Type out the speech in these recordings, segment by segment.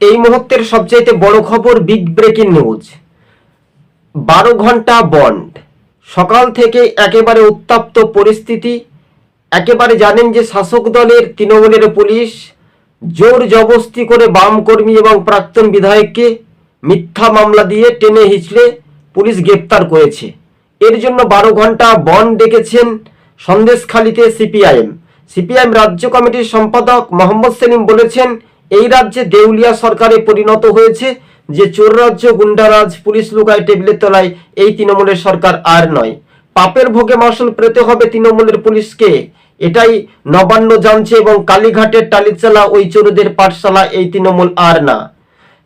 এই মুহূর্তের সবচাইতে বড় খবর বিগ ব্রেকিং নিউজ। বারো ঘণ্টা বন্ড। সকাল থেকে একেবারে উত্তপ্ত পরিস্থিতি। একেবারে জানেন যে শাসক দলের তৃণমূলের পুলিশ জোর জবস্তি করে বাম কর্মী এবং প্রাক্তন বিধায়ককে মিথ্যা মামলা দিয়ে টেনে হিচড়ে পুলিশ গ্রেপ্তার করেছে। এর জন্য বারো ঘণ্টা বন্ড ডেকেছেন সন্দেশখালীতে সিপিআইএম। সিপিআইএম রাজ্য কমিটির সম্পাদক মোহাম্মদ সেলিম বলেছেন এই রাজ্যে দেউলিয়া সরকারে পরিণত হয়েছে যে চোর রাজ্য গুন্ডারাজ পুলিশ লুকায় টেবিলের তলায় এই তৃণমূলের সরকার আর নয়। পাপের ভোগে মাসুল পেতে হবে তৃণমূলের পুলিশকে। এটাই নবান্ন জানছে এবং কালীঘাটের টালিচালা ওই চোরদের পাঠশালা এই তৃণমূল আর না।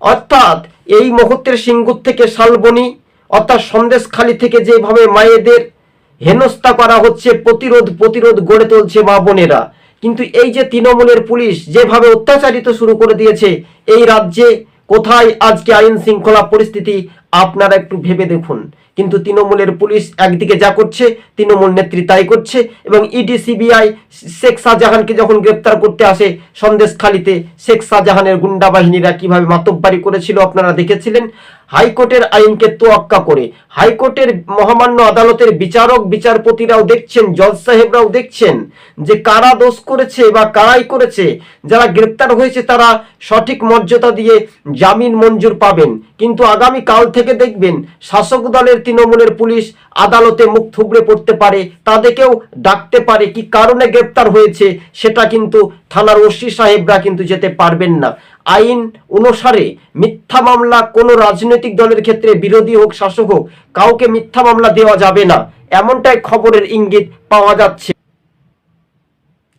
অর্থাৎ এই মুহূর্তের সিঙ্গুর থেকে শালবনি, অর্থাৎ সন্দেশখালি থেকে যেভাবে মায়েদের হেনস্থা করা হচ্ছে, প্রতিরোধ প্রতিরোধ গড়ে তুলছে মা বোনেরা। কিন্তু এই যে তৃণমূলের পুলিশ যেভাবে অত্যাচারিত শুরু করে দিয়েছে, এই রাজ্যে কোথায় আজকে আইন শৃঙ্খলা পরিস্থিতি, আপনারা একটু ভেবে দেখুন। কিন্তু তৃণমূলের পুলিশ একদিকে যা করছে, তৃণমূল নেত্রী তাই করছে এবং ইডি, সিবিআই, শেখ শাহজাহানকে যখন গ্রেপ্তার করতে আসে সন্দেশখালিতে, শেখ শাহজাহানের গুন্ডা বাহিনীরা কীভাবে মাতব্বারি করেছিল আপনারা দেখেছিলেন? হাইকোর্টের আইনকে তোয়াক্কা করে, হাইকোর্টের মহামান্য আদালতের বিচারক, বিচারপতিরাও দেখছেন, জজ সাহেবরাও দেখছেন যে কারা দোষ করেছে বা কারাই করেছে, যারা গ্রেপ্তার হয়েছে তারা সঠিক মর্যাদা দিয়ে জামিন মঞ্জুর পাবেন। কিন্তু আগামী কাল থেকে দেখবেন শাসক দলের তৃণমূলের পুলিশ আদালতে মুখ থুবড়ে পড়তে পারে, তাদেরকেও ডাকতে পারে। কি কারণে গ্রেপ্তার হয়েছে সেটা কিন্তু থানার ওসি সাহেবরা কিন্তু যেতে পারবেন না। আইন অনুসারে মিথ্যা মামলা কোনো রাজনৈতিক দলের ক্ষেত্রে বিরোধী হোক, শাসক হোক, কাউকে মিথ্যা মামলা দেওয়া যাবে না। এমনটাই খবরের ইঙ্গিত পাওয়া যাচ্ছে।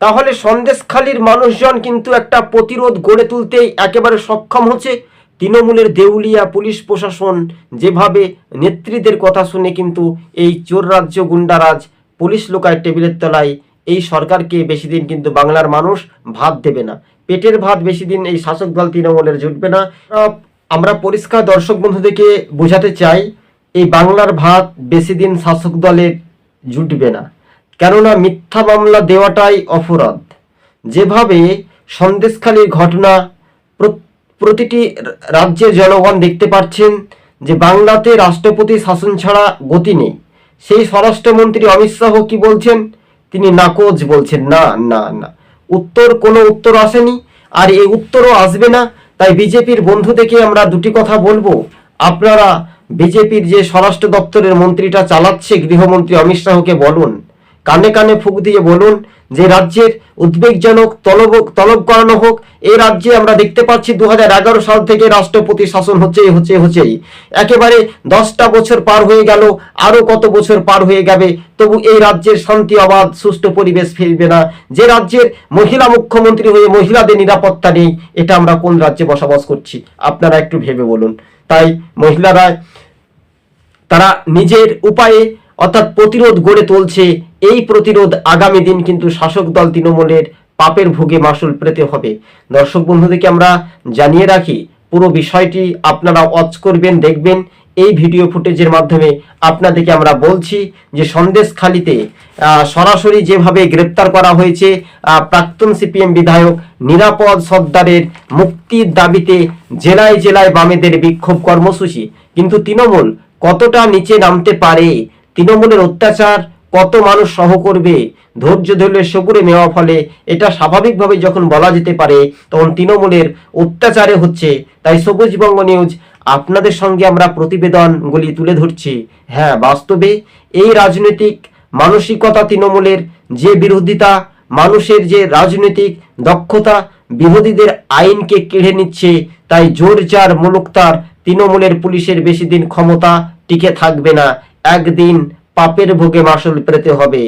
তাহলে সন্দেশখালীর মানুষজন কিন্তু একটা প্রতিরোধ গড়ে তুলতেই একেবারে সক্ষম হচ্ছে। তৃণমূলের দেউলিয়া পুলিশ প্রশাসন যেভাবে নেত্রীদের কথা শুনে কিন্তু এই চোর রাজ্য গুন্ডারাজ পুলিশ লোকায় টেবিলের তলায়, এই সরকারকে বেশি দিন কিন্তু বাংলার মানুষ ভাত দেবে না। পেটের ভাত বেশি দিন এই শাসক দল তৃণমূলের জুটবে না। আমরা পরিষ্কার দর্শক বন্ধুদেরকে বোঝাতে চাই, এই বাংলার ভাত বেশি দিন শাসক দলের জুটবে না। কেননা মিথ্যা মামলা দেওয়াটাই অপরাধ। যেভাবে সন্দেশখালীর ঘটনা প্র- প্রতিটি রাজ্যের জনগণ দেখতে পাচ্ছেন যে বাংলাতে রাষ্ট্রপতি শাসন ছাড়া গতি নেই। সেই স্বরাষ্ট্রমন্ত্রী অমিত শাহ কি বলছেন? তিনি নাকচ বলছেন, না না না। উত্তর, কোনো উত্তর আসেনি। আর এই উত্তরও আসবে না। তাই বিজেপির বন্ধু থেকে আমরা দুটি কথা বলব। আপনারা বিজেপির যে স্বরাষ্ট্র দপ্তরের মন্ত্রীটা চালাচ্ছে গৃহমন্ত্রী অমিত শাহকে বলুন। কানে কানে ফুক দিয়ে বলুন যে রাজ্যের উদ্বেগজনক তলব তলব করানো হোক এই রাজ্যে আমরা দেখতে পাচ্ছি দু হাজার এগারো সাল থেকে রাষ্ট্রপতি শাসন হচ্ছে হচ্ছে হচ্ছেই। একেবারে দশটা বছর পার হয়ে গেল, আরও কত বছর পার হয়ে যাবে, তবু এই রাজ্যের শান্তি অবাধ সুষ্ঠু পরিবেশ ফিরবে না। যে রাজ্যের মহিলা মুখ্যমন্ত্রী হয়ে মহিলাদের নিরাপত্তা নেই, এটা আমরা কোন রাজ্যে বসবাস করছি, আপনারা একটু ভেবে বলুন। তাই মহিলারা, তারা নিজের উপায়ে অর্থাৎ প্রতিরোধ গড়ে তুলছে এই প্রতিরোধ আগামী দিন কিন্তু শাসক দল তৃণমূলের পাপের ভোগে মাসুল পেতে হবে। দর্শক বন্ধুদেরকে আমরা জানিয়ে রাখি পুরো বিষয়টি আপনারা ওয়াচ করবেন দেখবেন। এই ভিডিও ফুটেজের মাধ্যমে আপনাদেরকে আমরা বলছি যে সন্দেশখালিতে আহ, সরাসরি যেভাবে গ্রেপ্তার করা হয়েছে প্রাক্তন সিপিএম বিধায়ক নিরাপদ সর্দারের মুক্তির দাবিতে জেলায় জেলায় বামেদের বিক্ষোভ কর্মসূচি। কিন্তু তৃণমূল কতটা নিচে নামতে পারে? তৃণমূলের অত্যাচার কত মানুষ সহ করবে? ধৈর্য ধরলে সবুরে নেওয়া ফলে এটা স্বাভাবিকভাবে যখন বলা যেতে পারে, তখন তৃণমূলের অত্যাচারে হচ্ছে। তাই সবুজবঙ্গ নিউজ, আপনাদের সঙ্গে আমরা প্রতিবেদনগুলি তুলে ধরছি। হ্যাঁ বাস্তবে এই রাজনৈতিক মানসিকতা তৃণমূলের যে বিরোধিতা, মানুষের যে রাজনৈতিক দক্ষতা, বিরোধীদের আইনকে কেড়ে নিচ্ছে, তাই জোর যার মুলুক তার তৃণমূলের পুলিশের বেশি দিন ক্ষমতা টিকে থাকবে না। একদিন পাপের ভোগে মাসুল পেতে হবে।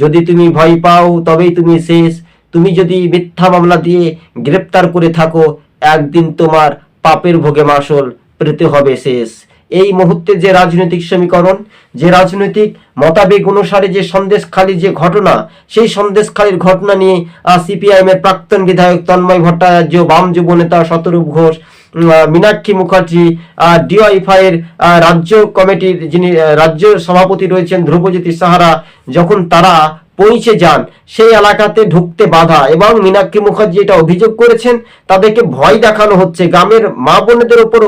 যদি তুমি ভয় পাও, তবেই তুমি শেষ। তুমি যদি মিথ্যা মামলা দিয়ে গ্রেপ্তার করে থাকো, একদিন তোমার পাপের ভোগে মাসুল পেতে হবে শেষ। এই মুহূর্তে যে রাজনৈতিক সমীকরণ, যে রাজনৈতিক মতাবেগ অনুসারে যে সন্দেশখালী যে ঘটনা, সেই সন্দেশখালীর ঘটনা নিয়ে সিপিআইএম এর প্রাক্তন বিধায়ক তন্ময় ভট্টাচার্য, বাম যুব নেতা শতরূপ ঘোষ মীনাক্ষী মুখার্জি ডিওয়াইফাই এর আহ, রাজ্য কমিটির যিনি রাজ্য সভাপতি রয়েছেন ধ্রুবজ্যোতি সাহারা যখন তারা পৌঁছে যান সেই এলাকাতে ঢুকতে বাধা এবং মীনাক্ষী মুখার্জি এটা অভিযোগ করেছেন তাদেরকে ভয় দেখানো হচ্ছে। গ্রামের মা বোনেদের ওপর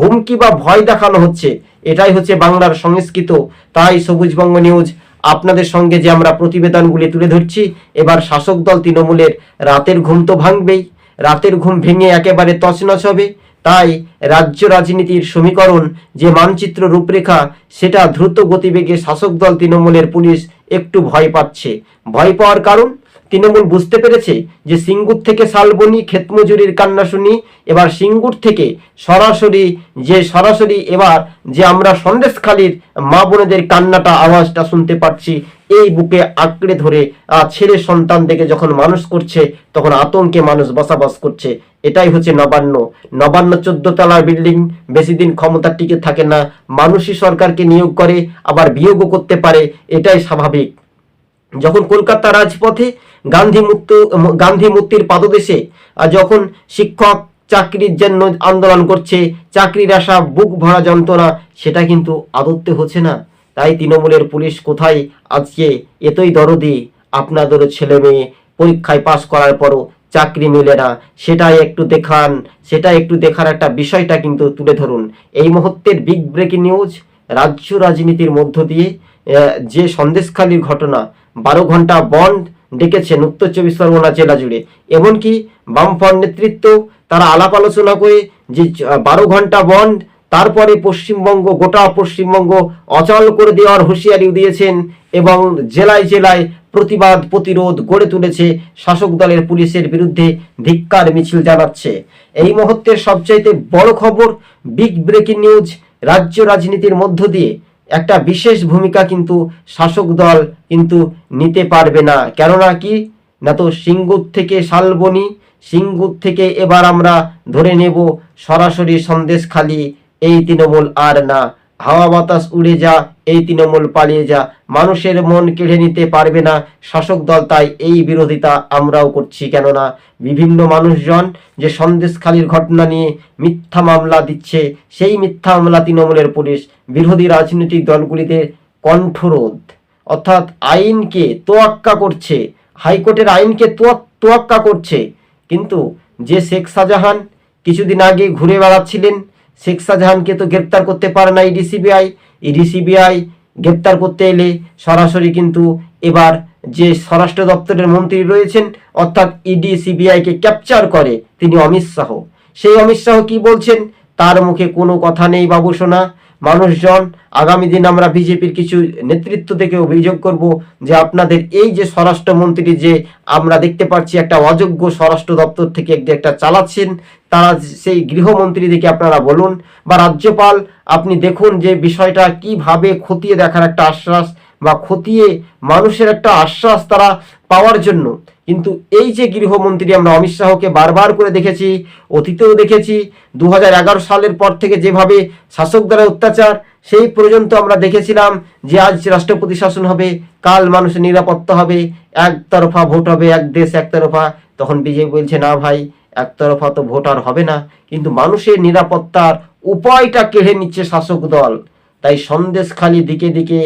হুমকি বা ভয় দেখানো হচ্ছে। এটাই হচ্ছে বাংলার সংস্কৃত। তাই সবুজবঙ্গ নিউজ আপনাদের সঙ্গে যে আমরা প্রতিবেদনগুলি তুলে ধরছি এবার শাসক দল তৃণমূলের রাতের ঘুম তো ভাঙবেই। রাতের ঘুম ভেঙে একেবারে তছনছ হবে। তাই রাজ্য রাজনীতির সমীকরণ, যে মানচিত্র রূপরেখা, সেটা দ্রুত গতিবেগে শাসক দল তৃণমূলের পুলিশ একটু ভয় পাচ্ছে। ভয় পাওয়ার কারণ? তৃণমূল বুঝতে পেরেছে যে সিঙ্গুর থেকে শালবনি, ক্ষেতমজুরির কান্না শুনি এবার সিঙ্গুর থেকে সরাসরি যে সরাসরি এবার যে আমরা সন্দেশখালীর মা বোনেদের কান্নাটা, আওয়াজটা শুনতে পাচ্ছি, এই বুকে আঁকড়ে ধরে ছেলে সন্তান দেখে যখন মানুষ করছে, তখন আতঙ্কে মানুষ বসবাস করছে। এটাই হচ্ছে নবান্ন। নবান্ন চোদ্দ তলার বিল্ডিং, বেশি দিন ক্ষমতা টিকে থাকে না। মানুষই সরকারকে নিয়োগ করে, আবার বিয়োগও করতে পারে। এটাই স্বাভাবিক। যখন কলকাতা রাজপথে গান্ধী মুক্ত, গান্ধী মূর্তির পাদদেশে যখন শিক্ষক চাকরির জন্য আন্দোলন করছে, চাকরির আশা বুক ভরা যন্ত্রণা, সেটা কিন্তু আদত্তে হচ্ছে না। তাই তৃণমূলের পুলিশ কোথায় আজকে এতই দরদি? আপনাদেরও ছেলে মেয়ে পরীক্ষায় পাশ করার পরও চাকরি মেলে না। সেটাই একটু দেখান সেটা একটু দেখার একটা বিষয়টা কিন্তু তুলে ধরুন। এই মুহূর্তের বিগ ব্রেকিং নিউজ রাজ্য রাজনীতির মধ্য দিয়ে যে সন্দেশখালীর ঘটনা বারো ঘণ্টা বন্ড ডেকেছেন উত্তর চব্বিশ পরগনা জেলা জুড়ে। এমনকি বামফ্রন্ট নেতৃত্ব তারা আলাপ আলোচনা করে যে বারো ঘণ্টা বন্ড, তারপরে পশ্চিমবঙ্গ, গোটা পশ্চিমবঙ্গ অচল করে দেওয়ার হুঁশিয়ারি দিয়েছেন এবং জেলায় জেলায় প্রতিবাদ, প্রতিরোধ গড়ে তুলেছে শাসক দলের পুলিশের বিরুদ্ধে ধিক্কার, মিছিল জানাচ্ছে। এই মুহূর্তের সবচাইতে বড় খবর, বিগ ব্রেকিং নিউজ, রাজ্য রাজনীতির মধ্য দিয়ে। একটা বিশেষ ভূমিকা কিন্তু শাসক দল কিন্তু নিতে পারবে না। কেননা কি? না তো সিঙ্গুর থেকে শালবনি, সিঙ্গুর থেকে এবার আমরা ধরে নেব সরাসরি সন্দেশখালি এই তৃণমূল আর না। হাওয়া বাতাস উড়ে যা, এই তৃণমূল পালিয়ে যা। মানুষের মন কেড়ে নিতে পারবে না। শাসক দল তাই এই বিরোধিতা আমরাও করছি কেননা বিভিন্ন মানুষজন যে সন্দেশখালির ঘটনা নিয়ে মিথ্যা মামলা দিচ্ছে, সেই মিথ্যা মামলা তৃণমূলের পুলিশ বিরোধী রাজনৈতিক দলগুলিতে কণ্ঠরোধ। অর্থাৎ আইনকে তোয়াক্কা করছে, হাইকোর্টের আইনকে তোয়া- তোয়াক্কা করছে। কিন্তু যে শেখ শাহজাহান কিছুদিন আগে ঘুরে বেড়াচ্ছিলেন শেখ শাহজাহানকে তো গ্রেপ্তার করতে পারে না ইডি সিবিআই ইডি সিবিআই গ্রেপ্তার করতে এলে সরাসরি কিন্তু এবার যে স্বরাষ্ট্র দপ্তরের মন্ত্রী রয়েছেন, অর্থাৎ ইডি সিবিআইকে ক্যাপচার করে তিনি অমিত শাহ। সেই অমিত শাহ কি বলছেন? তার মুখে কোনো কথা নেই বাবু সোনা। মানুষজন আগামী দিন আমরা বিজেপির কিছু নেতৃত্ব থেকে অভিযোগ করব যে আপনাদের এই যে স্বরাষ্ট্রমন্ত্রী যে আমরা দেখতে পাচ্ছি একটা অযোগ্য স্বরাষ্ট্র দপ্তর থেকে একটি একটা চালাচ্ছেন, তারা সেই গৃহমন্ত্রী দেখে আপনারা বলুন। বা রাজ্যপাল, আপনি দেখুন যে বিষয়টা কীভাবে খতিয়ে দেখার একটা আশ্বাস বা খতিয়ে মানুষের একটা আশ্বাস তারা পাওয়ার জন্য। কিন্তু এই যে গৃহমন্ত্রী আমরা অমিত শাহকে বারবার করে দেখেছি, অতীতেও দেখেছি দু হাজার এগারো সালের পর থেকে যেভাবে শাসক দ্বারা অত্যাচার, সেই পর্যন্ত আমরা দেখেছিলাম যে আজ রাষ্ট্রপতি শাসন হবে, কাল মানুষের নিরাপত্তা হবে, একতরফা ভোট হবে, এক দেশ একতরফা। তখন বিজেপি বলছে, না ভাই, একতরফা তো ভোট আর হবে না। কিন্তু মানুষের নিরাপত্তার উপায়টা কেড়ে নিচ্ছে শাসক দল। তাই সন্দেশখালি দিকে দিকে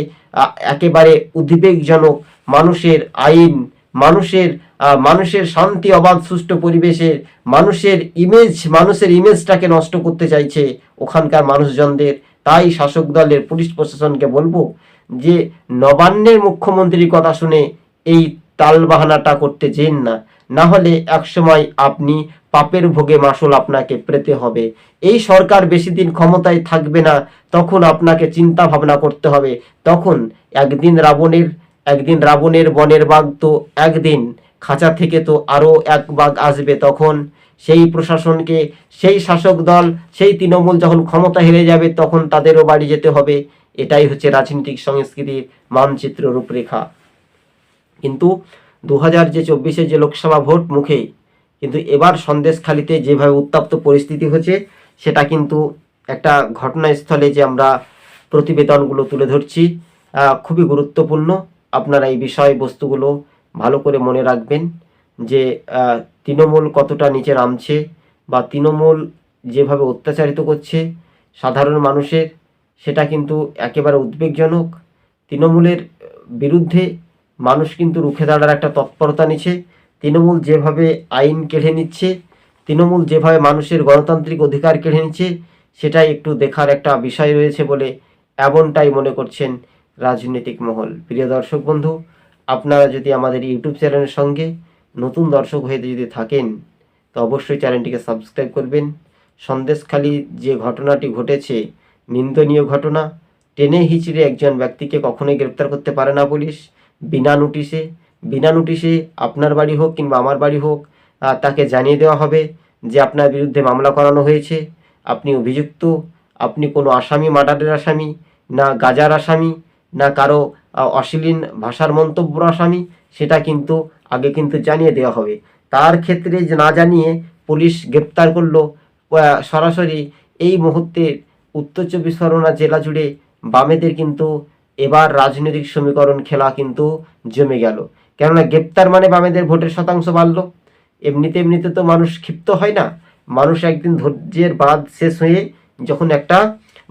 একেবারে উদ্বেগজনক মানুষের আইন, মানুষের মানুষের শান্তি, অবাধ, সুষ্ঠু পরিবেশে মানুষের ইমেজ মানুষের ইমেজটাকে নষ্ট করতে চাইছে ওখানকার মানুষজনদের। তাই শাসক দলের পুলিশ প্রশাসনকে বলব যে, নবান্নের মুখ্যমন্ত্রীর কথা শুনে এই তালবাহানাটা করতে যেন না। না হলে একসময় আপনি পাপের ভোগে মাসুল আপনাকে পেতে হবে। এই সরকার বেশি দিন ক্ষমতায় থাকবে না, তখন আপনাকে চিন্তা ভাবনা করতে হবে। তখন একদিন রাবণের একদিন রাবণের বনের বাঘ তো একদিন, খাঁচা থেকে তো আরও এক বাঘ আসবে তখন। সেই প্রশাসনকে, সেই শাসক দল, সেই তৃণমূল যখন ক্ষমতা হেরে যাবে তখন তাদেরও বাড়ি যেতে হবে। এটাই হচ্ছে রাজনৈতিক সংস্কৃতির মানচিত্র রূপরেখা। কিন্তু দু হাজার যে চব্বিশে যে লোকসভা ভোট মুখে কিন্তু এবার সন্দেশখালিতে যেভাবে উত্তপ্ত পরিস্থিতি হচ্ছে সেটা কিন্তু একটা ঘটনাস্থলে যে আমরা প্রতিবেদনগুলো তুলে ধরছি খুবই গুরুত্বপূর্ণ। আপনারা এই বিষয়বস্তুগুলো ভালো করে মনে রাখবেন যে তৃণমূল কতটা নিচে নামছে বা তৃণমূল যেভাবে অত্যাচারিত করছে সাধারণ মানুষের, সেটা কিন্তু একেবারে উদ্বেগজনক। তৃণমূলের বিরুদ্ধে মানুষ কিন্তু রুখে দাঁড়ার একটা তৎপরতা নিচ্ছে। তৃণমূল যেভাবে আইন কেড়ে নিচ্ছে, তৃণমূল যেভাবে মানুষের গণতান্ত্রিক অধিকার কেড়ে নিচ্ছে, সেটাই একটু দেখার একটা বিষয় রয়েছে বলে এমনটাই মনে করছেন রাজনৈতিক মহল। প্রিয় দর্শক বন্ধু, আপনারা যদি আমাদের ইউটিউব চ্যানেলের সঙ্গে নতুন দর্শক হয়ে যদি থাকেন, তো অবশ্যই চ্যানেলটিকে সাবস্ক্রাইব করবেন। সন্দেশখালী যে ঘটনাটি ঘটেছে, নিন্দনীয় ঘটনা, টেনে হিচড়ে একজন ব্যক্তিকে কখনোই গ্রেপ্তার করতে পারে না পুলিশ, বিনা নোটিশে। বিনা নোটিশে আপনার বাড়ি হোক কিংবা আমার বাড়ি হোক তাকে জানিয়ে দেওয়া হবে যে আপনার বিরুদ্ধে মামলা করানো হয়েছে। আপনি অভিযুক্ত, আপনি কোনো আসামি, মার্ডারের আসামি, না গাজার আসামি, না কারও অশ্লীল ভাষার মন্তব্যর আসামি, সেটা কিন্তু আগে কিন্তু জানিয়ে দেওয়া হবে। তার ক্ষেত্রে না জানিয়ে পুলিশ গ্রেপ্তার করল সরাসরি এই মুহূর্তে উত্তর চব্বিশ পরগনা জেলা জুড়ে বামেদের কিন্তু এবার রাজনৈতিক সমীকরণ খেলা কিন্তু জমে গেল। কেননা গ্রেপ্তার মানে বামেদের ভোটের শতাংশ বাড়লো। এমনিতে এমনিতে তো মানুষ ক্ষিপ্ত হয় না। মানুষ একদিন ধৈর্যের বাদ শেষ হয়ে যখন একটা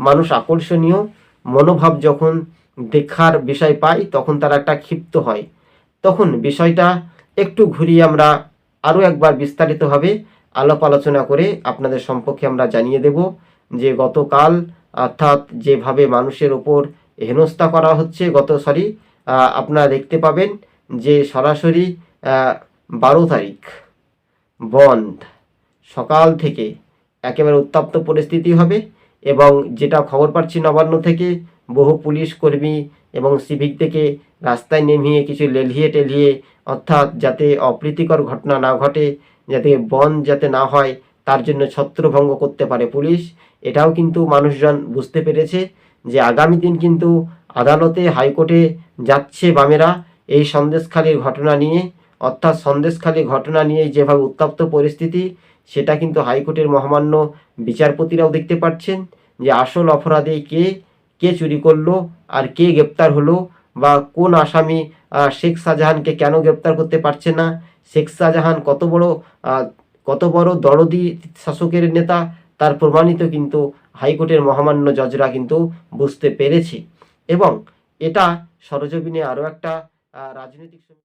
মানুষ আকর্ষণীয় মনোভাব যখন দেখার বিষয় পায়, তখন তারা একটা ক্ষিপ্ত হয়। তখন বিষয়টা একটু ঘুরিয়ে আমরা আরও একবার বিস্তারিতভাবে আলাপ আলোচনা করে আপনাদের সম্পর্কে আমরা জানিয়ে দেব যে গতকাল অর্থাৎ যেভাবে মানুষের ওপর হেনস্থা করা হচ্ছে গত, সরি আপনারা দেখতে পাবেন যে সরাসরি বারো তারিখ বন্ধ সকাল থেকে একেবারে উত্তপ্ত পরিস্থিতি হবে এবং যেটা খবর পাচ্ছি নবান্ন থেকে, বহু পুলিশ কর্মী এবং সিভিক থেকে রাস্তায় নেমিয়ে কিছু লেলিয়ে টেলিয়ে, অর্থাৎ যাতে অপ্রীতিকর ঘটনা না ঘটে, যাতে বন যাতে না হয়, তার জন্য ছত্রভঙ্গ করতে পারে পুলিশ। এটাও কিন্তু মানুষজন বুঝতে পেরেছে যে আগামী দিন কিন্তু আদালতে, হাইকোর্টে যাচ্ছে বামেরা। এই সন্দেশখালীর ঘটনা নিয়ে, অর্থাৎ সন্দেশখালী ঘটনা নিয়ে যেভাবে উত্তপ্ত পরিস্থিতি, সেটা কিন্তু হাইকোর্টের মহামান্য বিচারপতিরাও দেখতে পাচ্ছেন যে আসল অপরাধে কে কে চুরি করল আর কে গ্রেপ্তার হলো বা কোন আসামি শেখ শাহজাহানকে কেন গ্রেপ্তার করতে পারছে না, শেখ শাহজাহান কত বড় কত বড় দরদি শাসকের নেতা, তার প্রমাণিত কিন্তু হাইকোর্টের মহামান্য জজরা কিন্তু বুঝতে পেরেছে। এবং এটা সরজমিনে আরও একটা রাজনৈতিক সমী-